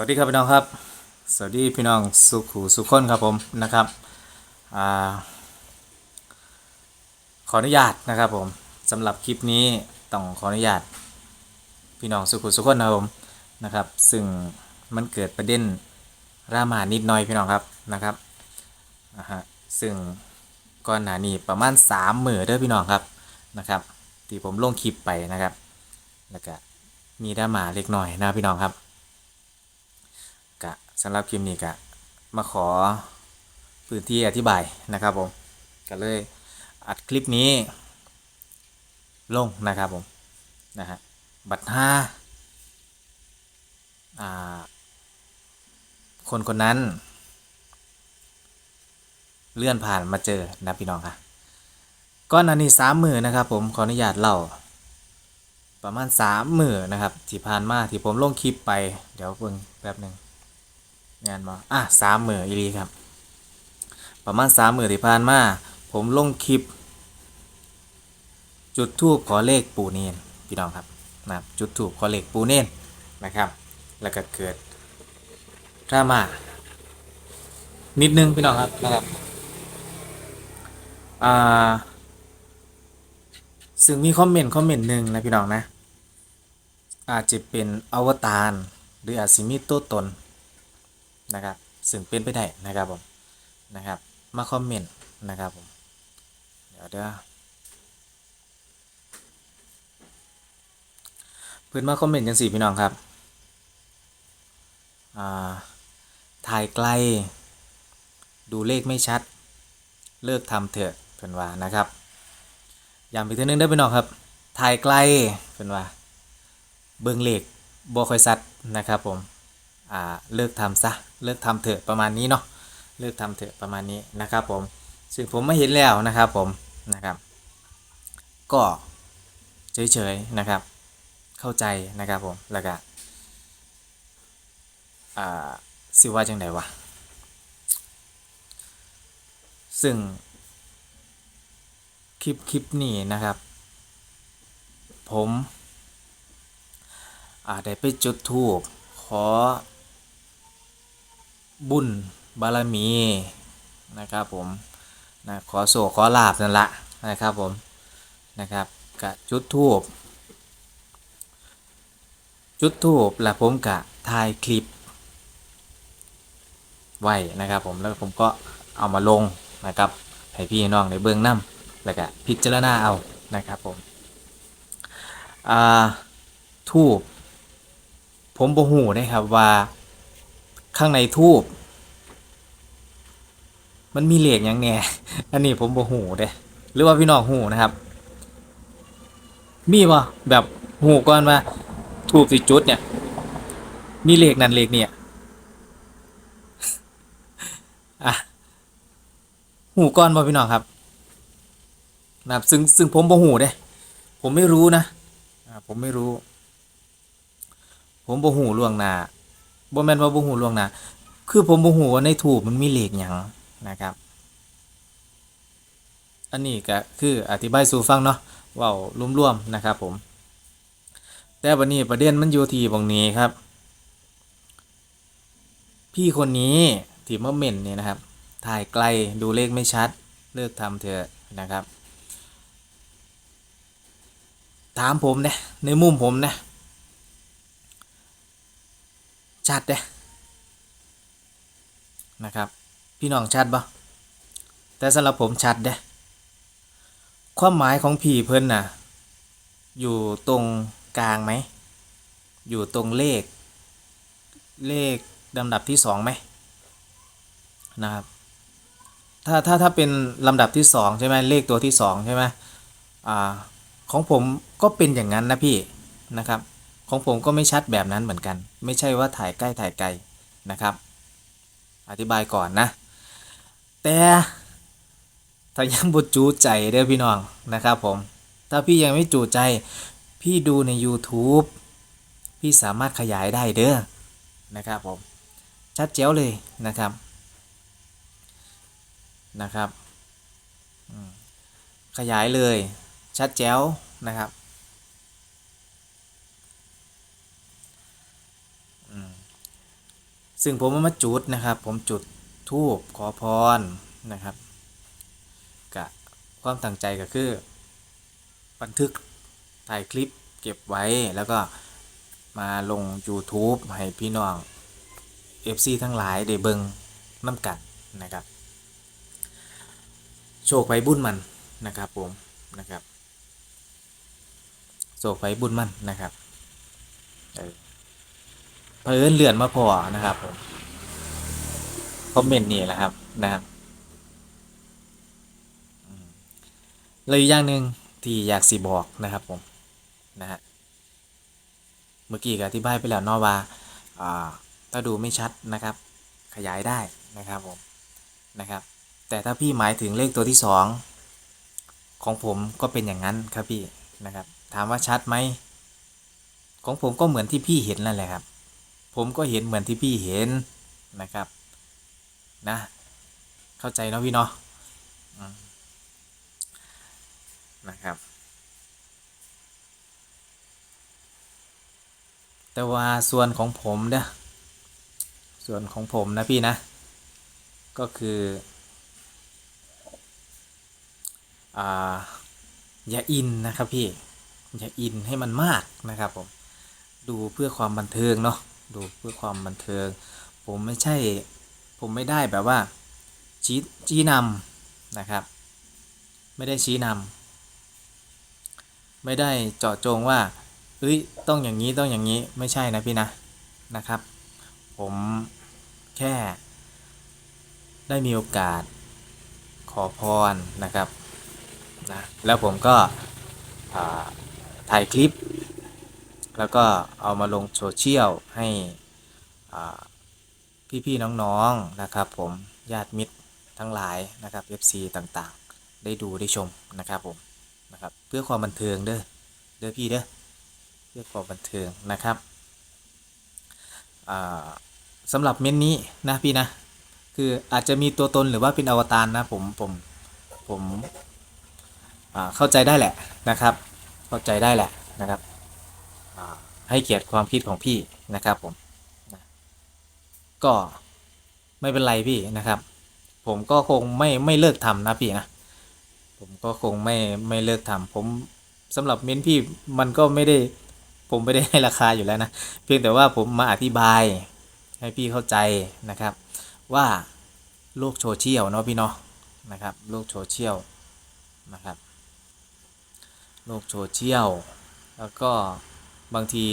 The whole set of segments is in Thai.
วัสดีครับพี่น้องครับ สวัสดีพี่น้องสุขูสุขคนครับผมนะครับอขออนุญาตนะครับผมสำหรับคลิปนี้ต้องขออนุญาตพี่น้องสุขูสุขคนนะครับผมนะครับ ซึ่งมันเกิดประเด็นรามานิดหน่อยพี่น้องครับนะครับอ่าฮะซึ่งก่อนหน้านี้ประมาณ3มื้อเด้อพี่น้องครับนะครับที่ผมลงคลิปไปนะครับแล้วก็มีดรามาเล็กน้อยนะพี่น้องครับ สำหรับคลิปนี้กะมาขอพื้นที่อธิบายนะครับผมก็เลยอัดคลิปนี้ ลงนะครับผมนะฮะบัตรห้าอ่าคนคนนั้น เลื่อนผ่านมาเจอนะพี่น้องค่ะก้อนอันนี้สามมือนะครับผมขออนุญาตเล่าประมาณสามมือนะครับที่ผ่านมาที่ผมลงคลิปไปเดี๋ยวเพิ่งแป๊บหนึ่ง งานมาอะสามหมื่นอีรีครับ ประมาณสามหมื่นที่ผ่านมา ผมลงคลิป จุดทูบขอเลขปูเนนพี่น้องครับนะครับจุดทูบขอเลขปูเนนนะครับ แล้วก็เกิดดราม่านิดนึงพี่น้องครับนะครับอ่าซึ่งมีคอมเมนต์คอมเมนต์หนึ่งนะพี่น้องนะ อาจจะเป็นอวตารหรืออาจสิมีตัวตน นะครับซึ่งเป็นไปได้นะครับผมนะครับมาคอมเมนต์นะครับผมเดี๋ยวเด้อเพื่อนมาคอมเมนต์จังสี่พี่น้องครับถ่ายไกล ดูเลขไม่ชัด เลิกทำเถอะเพื่อนว่านะครับย้ำอีกทีนึงได้พี่น้องครับถ่ายไกลเพื่อนว่า เบิ่งเลขบ่ค่อยชัดนะครับผมเลิกทำซะ เลิกทำเถอะประมาณนี้เนาะเลิกทำเถอะประมาณนี้นะครับผมซึ่งผมไม่เห็นแล้วนะครับผมนะครับ ก็เฉยๆนะครับ เข้าใจนะครับผมแล้วก็อ่าสิว่าจังไดวะซึ่งคลิปคลิปนี้นะครับ ผมอาได้ไปจุดธูปขอ บุญบารมีนะครับผมนะขอโศกขอลาบนั่นละนะครับผมนะครับกะจุดทูบจุดทูบแล้วผมกะถ่ายคลิป ไว้นะครับผมแล้วผมก็เอามาลงนะครับให้พี่น้องในเบื้องน้ำแล้วก็พิจารณาเอานะครับผมอ่าทูบผมบ่หูนะครับว่า ข้างในทูบมันมีเหล็กอย่างแหน่อันนี้ผมบ่หูเด้หรือว่าพี่น้องหูนะครับ มีบ่แบบหูก่อนว่าทูบสิจุดเนี่ย มีเหล็กนั่นเหล็กเนี่ยอะหูก่อนบ่พี่น้องครับนะครับซึ่งซึ่งผมบ่หูเด้ผมไม่รู้นะอ่าผมไม่รู้ ผมบ่หูล่วงหน้า บ่แม่นว่าบ่ฮู้ล่วงหน้าคือผมบ่ฮู้ว่าในทูบมันมีเลขหยังนะครับ อันนี้ก็คืออธิบายสู่ฟังเนาะเว้ารวมๆนะครับ ผม แต่วันนี้ประเด็นมันอยู่ที่ตรงนี้ครับ พี่คนนี้ที่มาเม่นเนี่ยนะครับ ถ่ายไกลดูเลขไม่ชัด เลิกทำเถอะนะครับ ถามผมนี่ยในมุมผมนี่ย ชัดเด้นะครับ พี่น้องชัดปะแต่สำหรับผมชัดเด้ความหมายของผีเพิ่นน่ะ อยู่ตรงกลางไหม อยู่ตรงเลข เลขลำดับที่สองไหมนะครับถ้าถ้าถ้าเป็นลำดับที่สองใช่ไหมเลขตัวที่สองใช่ไหมอ่าของผมก็เป็นอย่างนั้นนะพี่นะครับ ของผมก็ไม่ชัดแบบนั้นเหมือนกัน ไม่ใช่ว่าถ่ายใกล้ถ่ายไกลนะครับ อธิบายก่อนนะ แต่ถ้ายังบุจูใจเด้อพี่น้องนะครับผม ถ้าพี่ยังไม่จูใจพี่ดูใน YouTube พี่สามารถขยายได้เด้อนะครับผม ชัดเจ๋วเลยนะครับนะครับ ขยายเลยชัดแจ๋วนะครับ ซึ่งผมมาจุดนะครับ ผมจุดทูบขอพรนะครับกะความตั้งใจก็คือ บันทึกถ่ายคลิปเก็บไว้แล้วก็มาลง YouTube ให้พี่น้อง FC ทั้งหลายได้เบิงน้ำกันนะครับ โชคไปบุญมันนะครับผมนะครับโศกไปบุญมันนะครับเออ เพิ่นเลื่อนมาพอนะครับผมคอมเมนต์นี่แหละครับนะครับเลยอย่างหนึ่งที่อยากสิบอกนะครับผมนะฮะเมื่อกี้ก็อธิบายไปแล้วเนอะว่าอ่าถ้าดูไม่ชัดนะครับ ขยายได้นะครับผมนะครับ แต่ถ้าพี่หมายถึงเลขตัวที่สองของผมก็เป็นอย่างนั้นครับพี่นะครับ ถามว่าชัดไหมของผมก็เหมือนที่พี่เห็นนั่นแหละครับ ผมก็เห็นเหมือนที่พี่เห็นนะครับนะ เข้าใจเนาะพี่เนาะนะครับ แต่ว่าส่วนของผมเนี่ยส่วนของผมนะพี่นะ ก็คืออ่าอย่าอินนะครับพี่อย่าอินให้มันมากนะครับผมดูเพื่อความบันเทิงเนาะ ดูเพื่อความบันเทิง ผมไม่ใช่ ผมไม่ได้แบบว่าชี้ชี้นำนะครับ ไม่ได้ชี้นำไม่ได้เจาะจงว่าเฮ้ยต้องอย่างนี้ต้องอย่างนี้ไม่ใช่นะพี่นะนะครับ ผมแค่ได้มีโอกาสขอพรนะครับนะแล้วผมก็ถ่ายคลิป แล้วก็เอามาลงโซเชียลให้พี่ๆน้องๆนะครับ ผมญาติมิตรทั้งหลายนะครับ FC ต่างๆ ได้ดูได้ชมนะครับผมนะครับเพื่อความบันเทิงเด้อเด้อพี่เด้อเพื่อความบันเทิงนะครับสำหรับเม้นนี้นะพี่นะคืออาจจะมีตัวตนหรือว่าเป็นอวตารนะผมผมผมเข้าใจได้แหละนะครับ เข้าใจได้แหละนะครับ ให้เกียรติความคิดของพี่นะครับผมนะก็ไม่เป็นไรพี่นะครับ ผมก็คงไม่ไม่เลิกทำนะพี่นะผมก็คงไม่ไม่เลิกทำผมสำหรับเม้นพี่มันก็ไม่ได้ผมไม่ได้ให้ราคาอยู่แล้วนะเพียงแต่ว่าผมมาอธิบายให้พี่เข้าใจนะครับ ว่าโลกโซเชียลเนาะพี่เนาะนะครับโลกโซเชียลนะครับโลกโซเชียลแล้วก็ บางที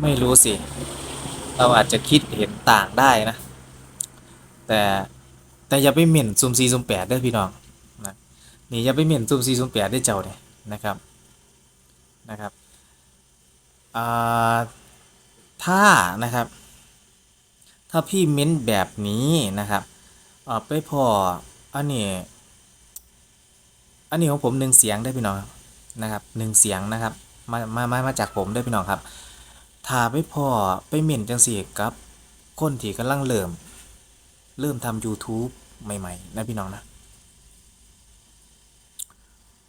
ไม่รู้สิ เราอาจจะคิดเห็นต่างได้นะ แต่แต่อย่าไปเหม็นซุมซีซุมแปดเด้พี่น้องนะนี่อย่าไปเหม็นซุมซีซุมแปดได้เจ้าเนี่ยนะครับนะครับถ้านะครับ ถ้าพี่เม้นแบบนี้นะครับไปพออันนี้ อันนี้ของผมหนึ่งเสียงได้พี่น้องนะครับหนึ่งเสียงนะครับมามามามาจากผมได้พี่น้องครับถ้าไปพอไปเหม่นจังสีกับคนที่กำลังเริ่ม เริ่มทำ YouTube ใหม่ ๆ นะพี่น้องนะ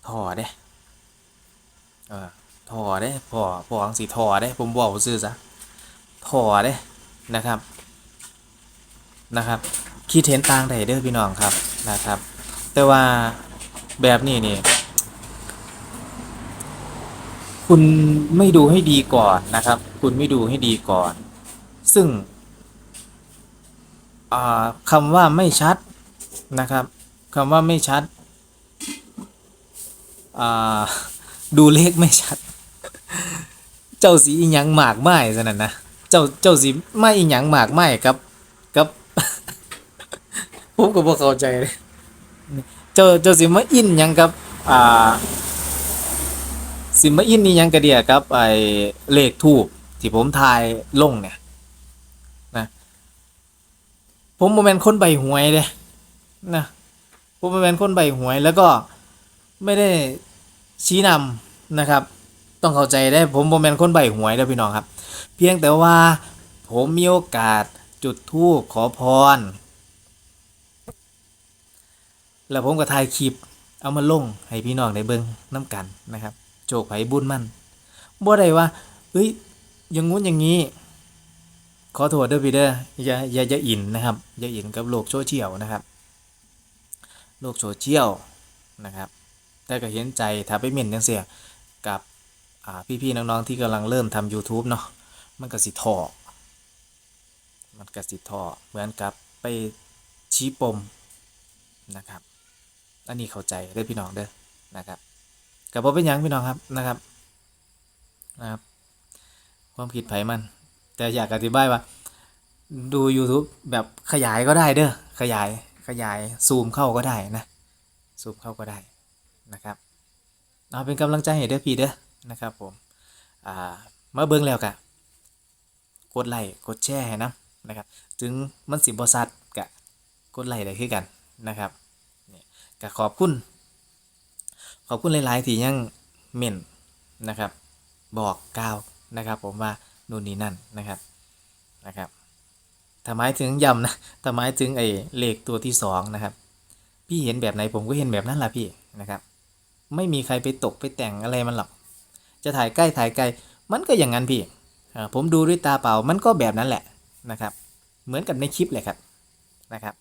ถอเด้เออถอเด้พอพออังสีถอเด้ผมบอกซื่อซะถอเด้นะครับนะครับ คิดเห็นต่างใดเด้อพี่น้องครับนะครับ แต่ว่า แบบนี้นี่ คุณไม่ดูให้ดีก่อนนะครับ คุณไม่ดูให้ดีก่อน ซึ่งคำว่าไม่ชัดนะครับคำว่าไม่ชัดดูเลขไม่ชัด เจ้าสีอีหยังหมากไม้ซะนั่นนะเจ้าเจ้าสีไม่อีหยังหมากไม้กับกับผมก็บ่เข้าใจเลย เจ้าเจ้าสิมาอินหยังกับอ่าสิมาอินนี่หยังกระเดียครับไอ้เลขทูบที่ผมทายลงเนี่ยนะผมโมเมนคนใบหวยเด้นะผมโมเมนคนใบหวยแล้วก็ไม่ได้ชี้นำนะครับ ต้องเข้าใจได้ผมโมเมนคนใบหวยเด้อพี่น้องครับ เพียงแต่ว่าผมมีโอกาสจุดธูปขอพร แล้วผมก็ถ่ายคลิปเอามาลงให้พี่น้องได้เบิ่งน้ำกันนะครับ โจกไผบุญมันบ่ได้ว่าเฮ้ยอย่างงู้นอย่างนี้ ขอโทษเด้อพี่เด้ออย่าอย่าอย่าอินนะครับอย่าอินกับโลกโซเชียลนะครับ โลกโซเชียลนะครับ แต่ก็เห็นใจถ้าไปเม่นจังเสียกับพี่ๆน้องๆที่กำลังเริ่มทำ YouTube เนาะมันก็สิทอมันก็สิทอเหมือนกับไปชี้ปมนะครับ อันนี้เข้าใจเด้พี่น้องเด้อนะครับกับบ่เป็นยังพี่น้องครับนะครับนะครับ ความคิดไผมัน แต่อยากอธิบายว่า ดู YouTube แบบขยายก็ได้เด้อขยายขยายซูมเข้าก็ได้นะซูมเข้าก็ได้นะครับเอาเป็นกำลังใจให้เด้อพี่เด้อนะครับผมอ่ามาเบิ่งแล้วกะกดไลค์กดแชร์นะนะครับ ถึงมันสิบ่ซัดกะกดไลค์ได้คือกันนะครับ ก็ขอบคุณ ขอบคุณหลาย ๆ ที่ยังเม่นนะครับ บอกกล่าวนะครับ ผมว่านู่นนี่นั่นนะครับนะครับถ้าหมายถึงย้ำนะถ้าหมายถึงไอ้เลขตัวที่สองนะครับ พี่เห็นแบบไหนผมก็เห็นแบบนั้นแหละพี่นะครับ ไม่มีใครไปตกไปแต่งอะไรมันหรอก จะถ่ายใกล้ถ่ายไกล มันก็อย่างนั้นพี่ ผมดูด้วยตาเปล่ามันก็แบบนั้นแหละนะครับ เหมือนกับในคลิปเลยครับนะครับ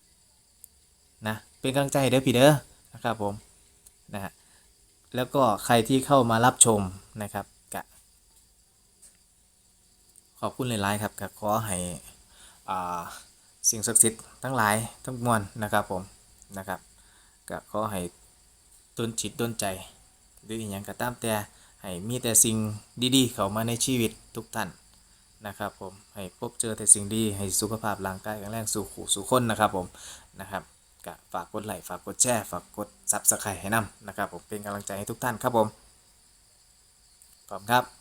นะ เป็นกำลังใจเด้อพี่เด้อนะครับผมนะฮะแล้วก็ใครที่เข้ามารับชมนะครับกะขอบคุณหลายๆครับกะขอให้อ่าสิ่งศักดิ์สิทธิ์ทั้งหลายทั้งมวลนะครับผมนะครับก็ขอให้ดนจิตดนใจหรืออย่างก็ตามแต่ให้มีแต่สิ่งดีๆ เข้ามาในชีวิตทุกท่านนะครับผมให้พบเจอแต่สิ่งดีให้สุขภาพร่างกายแข็งแรงสู่ขู่สู่คนนะครับผมนะครับ ก็ฝากกดไลค์ฝากกดแชร์ฝากกดซับสไครต์ให้นำนะครับผมเป็นกำลังใจให้ทุกท่านครับผมขอบคุณครับ